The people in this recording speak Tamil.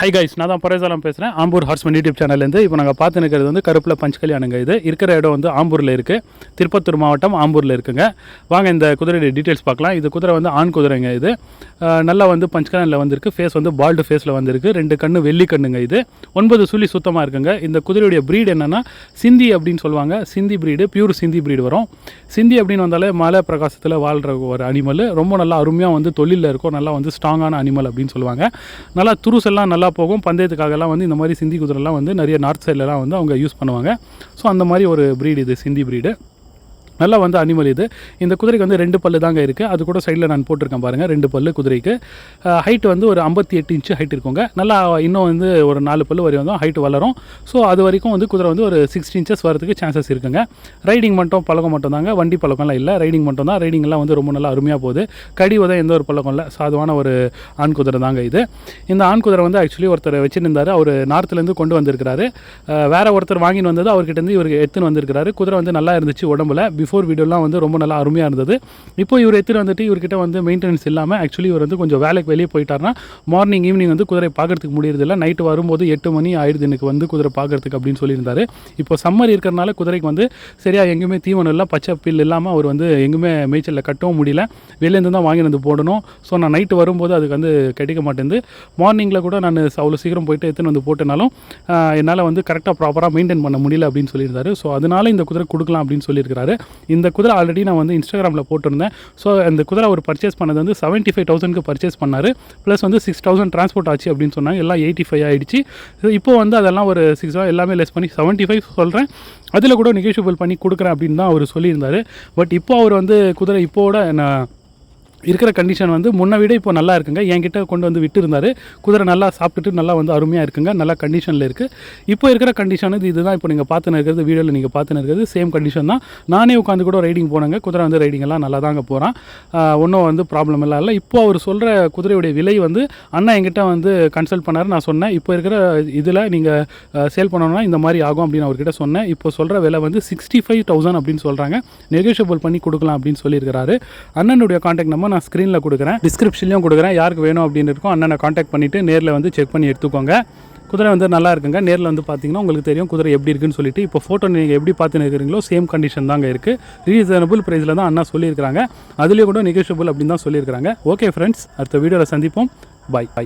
ஹை கைஸ் நான் தான் பரேசாலம் பேசுகிறேன் ஆம்பூர் ஹார்ஸ்மன் யூடியூப் சேனல்லேருந்து இப்போ நாங்கள் பார்த்து நிற்கிறது வந்து கருப்பில் பஞ்ச்கல்யாணங்க இது. இருக்கிற இடம் வந்து ஆம்பூரில் இருக்குது திருப்பத்தூர் மாவட்டம் ஆம்பூரில் இருக்குங்க. வாங்க இந்த குதிரையுடைய டீட்டெயில்ஸ் பார்க்கலாம். இது குதிரை வந்து ஆண் குதிரைங்க இது. நல்லா வந்து பஞ்ச் கல்யாணில் வந்திருக்கு. ஃபேஸ் வந்து பால்டு ஃபேஸில் வந்திருக்கு. ரெண்டு கண்ணு வெள்ளி கண்ணுங்க இது. ஒன்பது சுழி சுத்தமாக இருக்குங்க. இந்த குதிரையுடைய ப்ரீட் என்னென்னா சிந்தி அப்படின்னு சொல்லுவாங்க. சிந்தி ப்ரீடு பியூர் சிந்தி ப்ரீடு வரும். சிந்தி அப்படின்னு வந்தாலே மலை பிரகாசத்தில் வாழ்கிற ஒரு அனிமல் ரொம்ப நல்லா அருமையாக வந்து தொழிலில் இருக்கும். நல்லா வந்து ஸ்ட்ராங்கான அனிமல் அப்படின்னு சொல்லுவாங்க. நல்லா துருசெல்லாம் நல்லா போகும். பந்தயத்துக்காகலாம் வந்து இந்த மாதிரி சிந்தி குதிரைலாம் வந்து நிறைய நார்த் சைட்லலாம் வந்து அவங்க யூஸ் பண்ணுவாங்க. ஸோ அந்த மாதிரி ஒரு ப்ரீடு இது சிந்தி ப்ரீடு நல்லா வந்து அனிமல் இது. இந்த குதிரைக்கு வந்து ரெண்டு பல்லு தாங்க இருக்குது அது கூட சைடில் நான் போட்டிருக்கேன் பாருங்கள் ரெண்டு பல்லு குதிரைக்கு. ஹைட் வந்து ஒரு ஐம்பத்தி எட்டு இன்ச்சு ஹைட் இருக்குங்க. நல்லா இன்னும் வந்து ஒரு நாலு பல்லு வரை வந்து ஹைட் வளரும். ஸோ அது வரைக்கும் வந்து குதிரை வந்து ஒரு சிக்ஸ்டி இன்ச்சஸ் வரதுக்கு சான்சஸ் இருக்குங்க. ரைடிங் மட்டும் பழக்கம் மட்டும் தாங்க. வண்டி பழக்கம்லாம் இல்லை. ரைடிங் மட்டும் தான். ரைடிங்லாம் வந்து ரொம்ப நல்லா அருமையாக போகுது. கடி உதம் எந்த ஒரு பழக்கம் இல்லை. சாதுவான ஒரு ஆண் குதிரை தாங்க இது. இந்த ஆண் குதிரை வந்து ஆக்சுவலி ஒருத்தர் வச்சுருந்தார். அவர் நார்த்துலேருந்து கொண்டு வந்திருக்கிறாரு. வேறு ஒருத்தர் வாங்கின்னு வந்தது அவர்கிட்ட இருந்து இவருக்கு எடுத்துன்னு வந்திருக்கிறாரு. குதிரை வந்து நல்லா இருந்துச்சு உடம்புல. பிஃபோர் வீடியோலாம் வந்து ரொம்ப நல்லா அருமையாக இருந்தது. இப்போ இவர் எடுத்துகிட்டு வந்துட்டு இவர்கிட்ட வந்து மெயின்டெனன்ஸ் இல்லாமல் ஆக்சுவலி இவர் வந்து கொஞ்சம் வேலைக்கு வெளியே போயிட்டார்னா மார்னிங் ஈவினிங் வந்து குதிரை பார்க்கறதுக்கு முடியறதில்ல. நைட்டு வரும்போது எட்டு மணி ஆயிடுது எனக்கு வந்து குதிரை பார்க்கறதுக்கு அப்படின்னு சொல்லியிருந்தாரு. இப்போ சம்மர் இருக்கிறனால குதிரைக்கு வந்து சரியாக எங்கேயுமே தீவனம் இல்லை பச்சை பில் இல்லாமல் அவர் வந்து எங்குமே மேய்ச்சலில் கட்டவும் முடியல. வெளிலேருந்து தான் வாங்கி வந்து போடணும். ஸோ நான் நைட்டு வரும்போது அதுக்கு வந்து கிடைக்க மாட்டேங்குது. மார்னிங்கில் கூட நான் அவ்வளோ சீக்கிரம் போயிட்டு எடுத்துன்னு வந்து போட்டனாலும் என்னால் வந்து கரெக்டாக ப்ராப்பராக மெயின்டைன் பண்ண முடியல அப்படின்னு சொல்லியிருந்தாரு. ஸோ அதனால இந்த குதிரை கொடுக்கலாம் அப்படின்னு சொல்லியிருக்கிறாரு. இந்த குதிரை ஆல்ரெடி நான் வந்து இன்ஸ்டாகிராமில் போட்டிருந்தேன். ஸோ அந்த குதிரை அவர் பர்ச்சேஸ் பண்ணது வந்து செவன்ட்டி ஃபைவ் தௌசண்ட்க்கு பர்ச்சேஸ் பண்ணார். ப்ளஸ் வந்து சிக்ஸ் தௌசண்ட் ட்ரான்ஸ்போர்ட் ஆச்சு அப்படின்னு சொன்னாங்க. எல்லாம் எயிட்டி ஃபைவ் ஆகிடுச்சு இப்போ வந்து அதெல்லாம் ஒரு சிக்ஸ் எல்லாமே லெஸ் பண்ணி செவன்ட்டி ஃபைவ் சொல்கிறேன் அதில் கூட நெகோஷியபிள் பண்ணி கொடுக்குறேன் அப்படின்னு தான் அவர் சொல்லியிருந்தாரு. பட் இப்போ அவர் வந்து குதிரை இப்போட நான் இருக்கிற கண்டிஷன் வந்து முன்ன விட இப்போ நல்லா இருக்குங்க. என்கிட்ட கொண்டு வந்து விட்டுருந்தாரு. குதிரை நல்லா சாப்பிட்டுட்டு நல்லா வந்து அருமையாக இருக்குங்க. நல்லா கண்டிஷனில் இருக்குது இப்போ இருக்கிற கண்டிஷன் இது இதுதான் இப்போ நீங்கள் பார்த்துன்னு இருக்கிறது வீடியோவில் நீங்கள் பார்த்துன்னு இருக்கிறது சேம் கண்டிஷன் தான். நானே உட்காந்து கூட ரைடிங் போனேங்க. குதிரை வந்து ரைடிங்கெல்லாம் நல்லா தாங்க போகிறான் ஒன்றும் வந்து ப்ராப்ளம் எல்லாம் இல்லை. இப்போ அவர் சொல்கிற குதிரையுடைய விலை வந்து அண்ணா என்கிட்ட வந்து கன்சல்ட் பண்ணார். நான் சொன்னேன் இப்போ இருக்கிற இதில் நீங்கள் சேல் பண்ணணும்னா இந்த மாதிரி ஆகும் அப்படின்னு அவர்கிட்ட சொன்னேன். இப்போ சொல்கிற விலை வந்து சிக்ஸ்டி ஃபைவ் தௌசண்ட் அப்படின்னு சொல்கிறாங்க நெகோஷியபிள் பண்ணி கொடுக்கலாம் அப்படின்னு சொல்லியிருக்கிறாரு. அண்ணனுடைய காண்டாக்ட் நம்பர் நான் ஸ்க்ரீனில் கொடுக்குறேன். டிஸ்கிரிப்ஷன்லையும் கொடுக்குறேன். யாருக்கு வேணும் அப்படின்னு இருக்கும் அண்ணனை காண்டாக்ட் பண்ணிவிட்டு நேரில் வந்து செக் பண்ணி எடுத்துக்கோங்க. குதிரை வந்து நல்லா இருக்குங்க. நேரில் வந்து பார்த்தீங்கன்னா உங்களுக்கு தெரியும் குதிரை எப்படி இருக்குன்னு சொல்லிட்டு. இப்போ ஃபோட்டோ நீங்கள் எப்படி பார்த்துன்னு இருக்கிறீங்களோ சேம் கண்டிஷன் தாங்க இருக்குது ரீசனபிள் ப்ரைஸில் தான் அண்ணா சொல்லியிருக்கிறாங்க. அதுலேயும் கூட நெகோஷியபிள் அப்படின்னு தான் சொல்லியிருக்கிறாங்க. ஓகே ஃப்ரெண்ட்ஸ் அடுத்த வீடியோவில் சந்திப்போம். By by